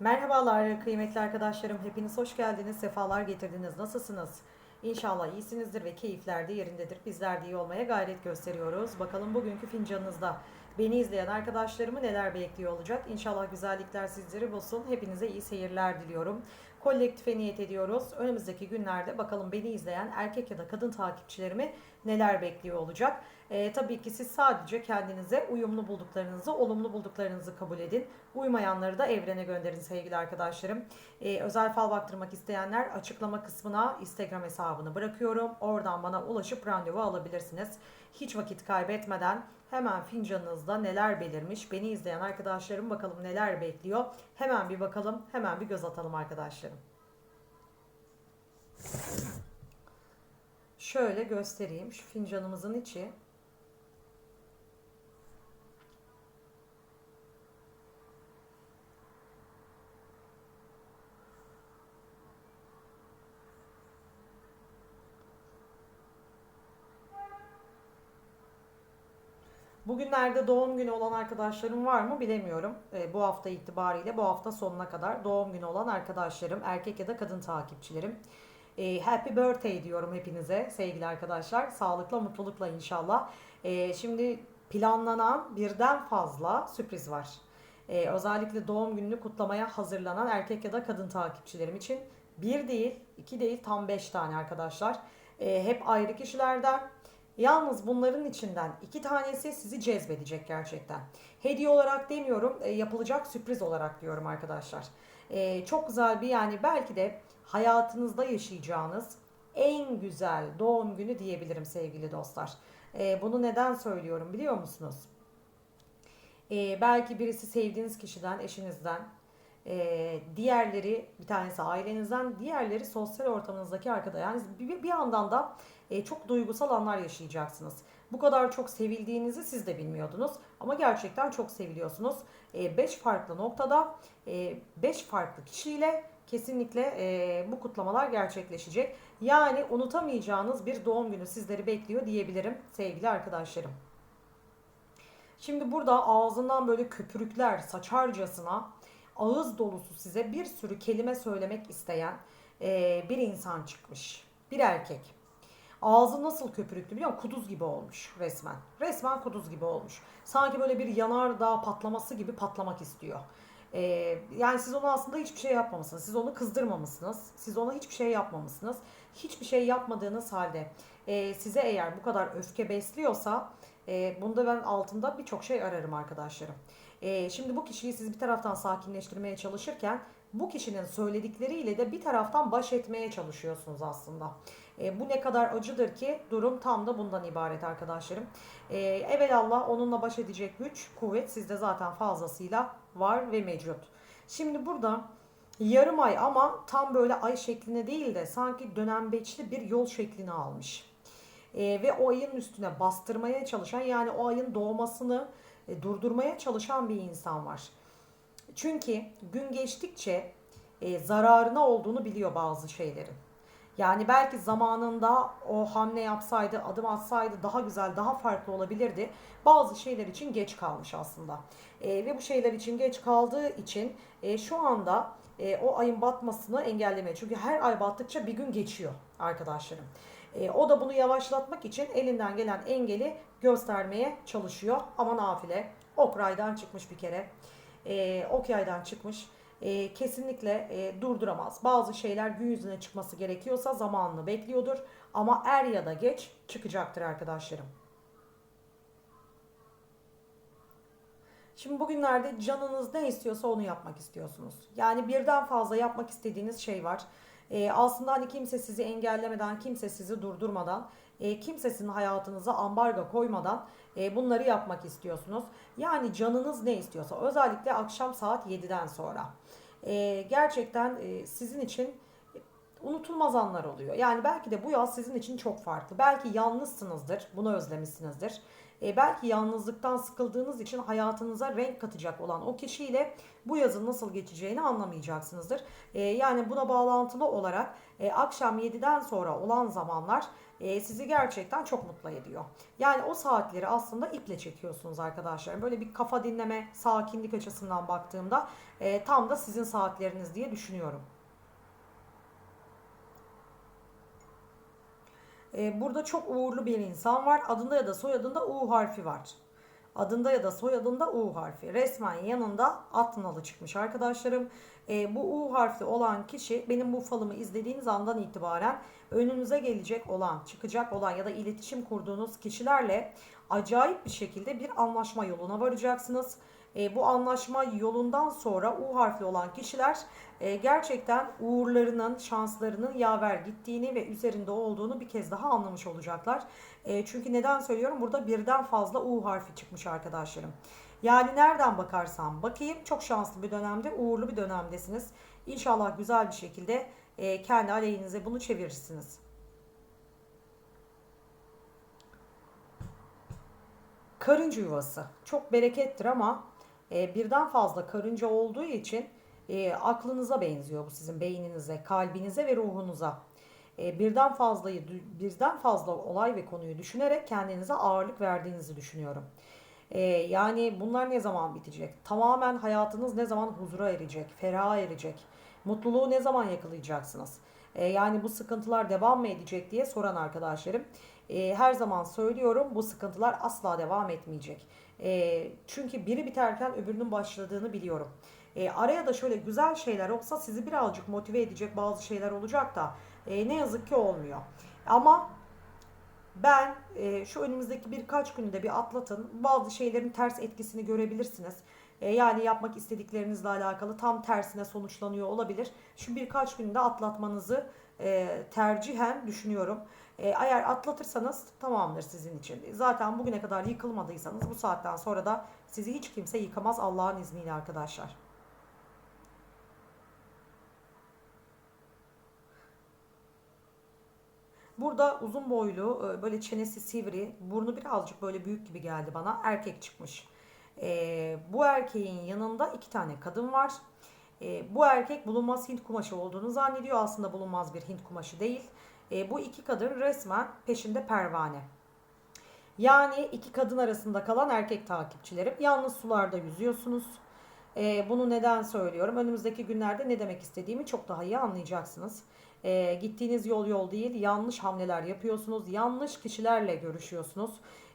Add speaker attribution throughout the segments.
Speaker 1: Merhabalar kıymetli arkadaşlarım. Hepiniz hoş geldiniz. Sefalar getirdiniz. Nasılsınız? İnşallah iyisinizdir ve keyifler de yerindedir. Bizler de iyi olmaya gayret gösteriyoruz. Bakalım bugünkü fincanınızda beni izleyen arkadaşlarımı neler bekliyor olacak. İnşallah güzellikler sizleri bulsun. Hepinize iyi seyirler diliyorum. Kolektife niyet ediyoruz. Önümüzdeki günlerde bakalım beni izleyen erkek ya da kadın takipçilerimi neler bekliyor olacak. Ee, tabii ki siz sadece kendinize uyumlu bulduklarınızı, olumlu bulduklarınızı kabul edin. Uymayanları da evrene gönderin sevgili arkadaşlarım. Ee, özel fal baktırmak isteyenler açıklama kısmına Instagram hesabını bırakıyorum. Oradan bana ulaşıp randevu alabilirsiniz. Hiç vakit kaybetmeden hemen fincanınızda neler belirmiş, beni izleyen arkadaşlarım bakalım neler bekliyor. Hemen bir bakalım, hemen bir göz atalım arkadaşlarım. Şöyle göstereyim şu fincanımızın içi. Bugünlerde doğum günü olan arkadaşlarım var mı bilemiyorum. E, bu hafta itibariyle bu hafta sonuna kadar doğum günü olan arkadaşlarım, erkek ya da kadın takipçilerim. E, happy birthday diyorum hepinize sevgili arkadaşlar. Sağlıkla, mutlulukla inşallah. E, şimdi planlanan birden fazla sürpriz var. E, özellikle doğum gününü kutlamaya hazırlanan erkek ya da kadın takipçilerim için bir değil, iki değil tam beş tane arkadaşlar. E, hep ayrı kişilerden Yalnız bunların içinden iki tanesi sizi cezbedecek gerçekten. Hediye olarak demiyorum, e, yapılacak sürpriz olarak diyorum arkadaşlar. E, çok güzel bir yani belki de hayatınızda yaşayacağınız en güzel doğum günü diyebilirim sevgili dostlar. E, bunu neden söylüyorum biliyor musunuz? Belki birisi sevdiğiniz kişiden, eşinizden, diğerleri bir tanesi ailenizden, diğerleri sosyal ortamınızdaki arkada. Yani bir, bir yandan da e, çok duygusal anlar yaşayacaksınız. Bu kadar çok sevildiğinizi siz de bilmiyordunuz ama gerçekten çok seviliyorsunuz. 5 e, farklı noktada 5 e, farklı kişiyle kesinlikle bu kutlamalar gerçekleşecek. Yani unutamayacağınız bir doğum günü sizleri bekliyor diyebilirim sevgili arkadaşlarım. Şimdi burada ağzından böyle köpürükler saçarcasına ağız dolusu size bir sürü kelime söylemek isteyen bir insan çıkmış. Bir erkek. Ağzı nasıl köpürüklü biliyor musun? Kuduz gibi olmuş resmen. Resmen kuduz gibi olmuş. Sanki böyle bir yanardağ patlaması gibi patlamak istiyor. Ee, yani siz ona aslında hiçbir şey yapmamışsınız. Siz onu kızdırmamışsınız. Siz ona hiçbir şey yapmamışsınız. Hiçbir şey yapmadığınız halde e, size eğer bu kadar öfke besliyorsa e, bunda ben altında birçok şey ararım arkadaşlarım. E, şimdi bu kişiyi siz bir taraftan sakinleştirmeye çalışırken bu kişinin söyledikleriyle de bir taraftan baş etmeye çalışıyorsunuz aslında. E, bu ne kadar acıdır ki durum tam da bundan ibaret arkadaşlarım. E, evelallah onunla baş edecek güç, kuvvet sizde zaten fazlasıyla var ve mevcut. Şimdi burada yarım ay ama tam böyle ay şeklinde değil de sanki dönembeçli bir yol şeklini almış. E, ve o ayın üstüne bastırmaya çalışan yani o ayın doğmasını e, durdurmaya çalışan bir insan var. Çünkü gün geçtikçe e, zararına olduğunu biliyor bazı şeylerin. Yani belki zamanında o hamle yapsaydı, adım atsaydı daha güzel, daha farklı olabilirdi. Bazı şeyler için geç kalmış aslında. E, ve bu şeyler için geç kaldığı için e, şu anda e, o ayın batmasını engellemeye. Çünkü her ay battıkça bir gün geçiyor arkadaşlarım. E, o da bunu yavaşlatmak için elinden gelen engeli göstermeye çalışıyor. Ama nafile. Ok raydan çıkmış bir kere. E, ok yaydan çıkmış. E, kesinlikle e, durduramaz. Bazı şeyler gün yüzüne çıkması gerekiyorsa zamanını bekliyordur. Ama er ya da geç çıkacaktır arkadaşlarım. Şimdi bugünlerde canınız ne istiyorsa onu yapmak istiyorsunuz. Yani birden fazla yapmak istediğiniz şey var. E, aslında hani kimse sizi engellemeden, kimse sizi durdurmadan, e, kimse sizin hayatınıza ambargo koymadan e, bunları yapmak istiyorsunuz. Yani canınız ne istiyorsa özellikle akşam saat 7'den sonra. E, gerçekten e, sizin için unutulmaz anlar oluyor. Yani belki de bu yaz sizin için çok farklı. Belki yalnızsınızdır, bunu özlemişsinizdir. E, belki yalnızlıktan sıkıldığınız için hayatınıza renk katacak olan o kişiyle bu yazın nasıl geçeceğini anlamayacaksınızdır. E, yani buna bağlantılı olarak e, akşam 7'den sonra olan zamanlar e, sizi gerçekten çok mutlu ediyor. Yani o saatleri aslında iple çekiyorsunuz arkadaşlar. Böyle bir kafa dinleme, sakinlik açısından baktığımda e, tam da sizin saatleriniz diye düşünüyorum. E, burada çok uğurlu bir insan var. Adında ya da soyadında U harfi var. Adında ya da soyadında U harfi. Resmen yanında at nalı çıkmış arkadaşlarım. E, bu U harfli olan kişi benim bu falımı izlediğiniz andan itibaren önünüze gelecek olan, çıkacak olan ya da iletişim kurduğunuz kişilerle acayip bir şekilde bir anlaşma yoluna varacaksınız. E, bu anlaşma yolundan sonra U harfli olan kişiler e, gerçekten uğurlarının, şanslarının yaver gittiğini ve üzerinde olduğunu bir kez daha anlamış olacaklar. E, çünkü neden söylüyorum? Burada birden fazla U harfi çıkmış arkadaşlarım. Yani nereden bakarsam bakayım çok şanslı bir dönemde, uğurlu bir dönemdesiniz. İnşallah güzel bir şekilde e, kendi aleyhinize bunu çevirirsiniz. Karınca yuvası çok berekettir ama e, birden fazla karınca olduğu için e, aklınıza benziyor bu sizin beyninize, kalbinize ve ruhunuza. E, birden fazlayı birden fazla olay ve konuyu düşünerek kendinize ağırlık verdiğinizi düşünüyorum. E, yani bunlar ne zaman bitecek? Tamamen hayatınız ne zaman huzura erecek, feraha erecek? Mutluluğu ne zaman yakalayacaksınız? E, yani bu sıkıntılar devam mı edecek diye soran arkadaşlarım. E, her zaman söylüyorum bu sıkıntılar asla devam etmeyecek. E, çünkü biri biterken öbürünün başladığını biliyorum. E, araya da şöyle güzel şeyler olsa sizi birazcık motive edecek bazı şeyler olacak da e, ne yazık ki olmuyor. Ama ben e, şu önümüzdeki birkaç günde bir atlatın. Bazı şeylerin ters etkisini görebilirsiniz. E, yani yapmak istediklerinizle alakalı tam tersine sonuçlanıyor olabilir. Şu birkaç günde atlatmanızı e, tercihen düşünüyorum. E, eğer atlatırsanız tamamdır sizin için. Zaten bugüne kadar yıkılmadıysanız bu saatten sonra da sizi hiç kimse yıkamaz Allah'ın izniyle arkadaşlar. Burada uzun boylu, e, böyle çenesi sivri, burnu birazcık böyle büyük gibi geldi bana. Erkek çıkmış. E, bu erkeğin yanında iki tane kadın var. E, bu erkek bulunmaz Hint kumaşı olduğunu zannediyor. Aslında bulunmaz bir Hint kumaşı değil. E, bu iki kadın resmen peşinde pervane. Yani iki kadın arasında kalan erkek takipçilerim. Yalnız sularda yüzüyorsunuz. E, bunu neden söylüyorum? Önümüzdeki günlerde ne demek istediğimi çok daha iyi anlayacaksınız. E, gittiğiniz yol yol değil, yanlış hamleler yapıyorsunuz, yanlış kişilerle görüşüyorsunuz.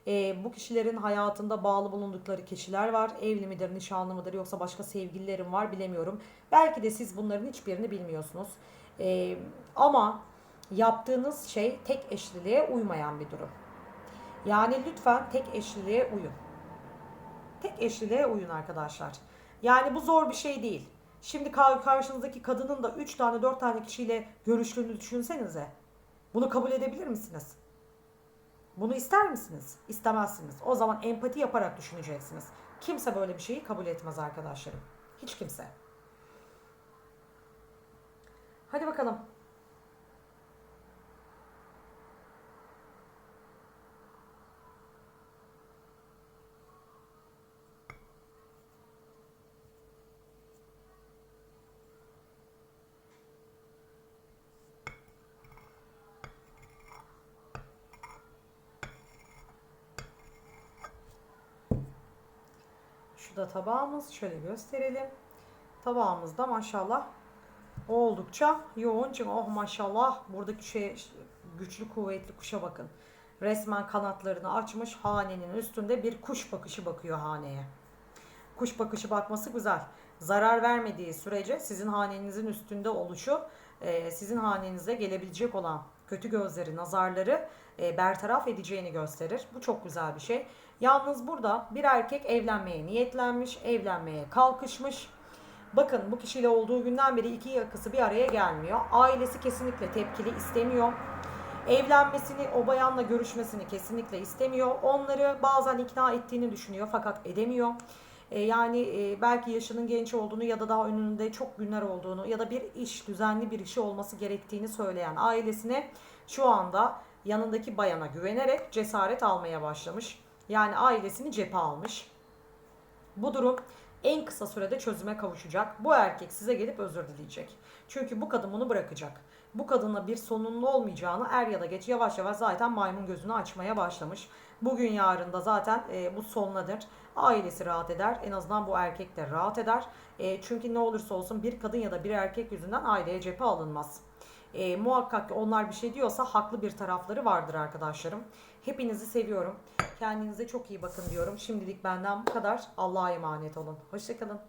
Speaker 1: E, bu kişilerin hayatında bağlı bulundukları kişiler var. Evli midir, nişanlı mıdır yoksa başka sevgililerim var bilemiyorum. Belki de siz bunların hiçbirini bilmiyorsunuz. E, ama yaptığınız şey tek eşliliğe uymayan bir durum. Yani lütfen tek eşliliğe uyun. Tek eşliliğe uyun arkadaşlar. Yani bu zor bir şey değil. Şimdi karşınızdaki kadının da 3 tane 4 tane kişiyle görüştüğünü düşünsenize. Bunu kabul edebilir misiniz? Bunu ister misiniz? İstemezsiniz. O zaman empati yaparak düşüneceksiniz. Kimse böyle bir şeyi kabul etmez arkadaşlarım. Hiç kimse. Hadi bakalım. Şu da tabağımız. Şöyle gösterelim. Tabağımızda maşallah oldukça yoğun. Çünkü oh maşallah buradaki şey güçlü kuvvetli kuşa bakın. Resmen kanatlarını açmış hanenin üstünde bir kuş bakışı bakıyor haneye. Kuş bakışı bakması güzel. Zarar vermediği sürece sizin hanenizin üstünde oluşu e, sizin hanenize gelebilecek olan kötü gözleri, nazarları e, bertaraf edeceğini gösterir. Bu çok güzel bir şey. Yalnız burada bir erkek evlenmeye niyetlenmiş, evlenmeye kalkışmış. Bakın bu kişiyle olduğu günden beri iki yakası bir araya gelmiyor. Ailesi kesinlikle tepkili istemiyor. Evlenmesini, o bayanla görüşmesini kesinlikle istemiyor. Onları bazen ikna ettiğini düşünüyor fakat edemiyor. E, yani e, belki yaşının genç olduğunu ya da daha önünde çok günler olduğunu ya da bir iş, düzenli bir işi olması gerektiğini söyleyen ailesine şu anda yanındaki bayana güvenerek cesaret almaya başlamış. Yani ailesini cephe almış. Bu durum en kısa sürede çözüme kavuşacak. Bu erkek size gelip özür dileyecek. Çünkü bu kadın bunu bırakacak. Bu kadınla bir sonunun olmayacağını er ya da geç yavaş yavaş zaten maymun gözünü açmaya başlamış. Bugün yarın da zaten e, bu sonladır. Ailesi rahat eder. En azından bu erkek de rahat eder. E, çünkü ne olursa olsun bir kadın ya da bir erkek yüzünden aileye cephe alınmaz. E, muhakkak onlar bir şey diyorsa haklı bir tarafları vardır arkadaşlarım. Hepinizi seviyorum. Kendinize çok iyi bakın diyorum. Şimdilik benden bu kadar. Allah'a emanet olun. Hoşçakalın.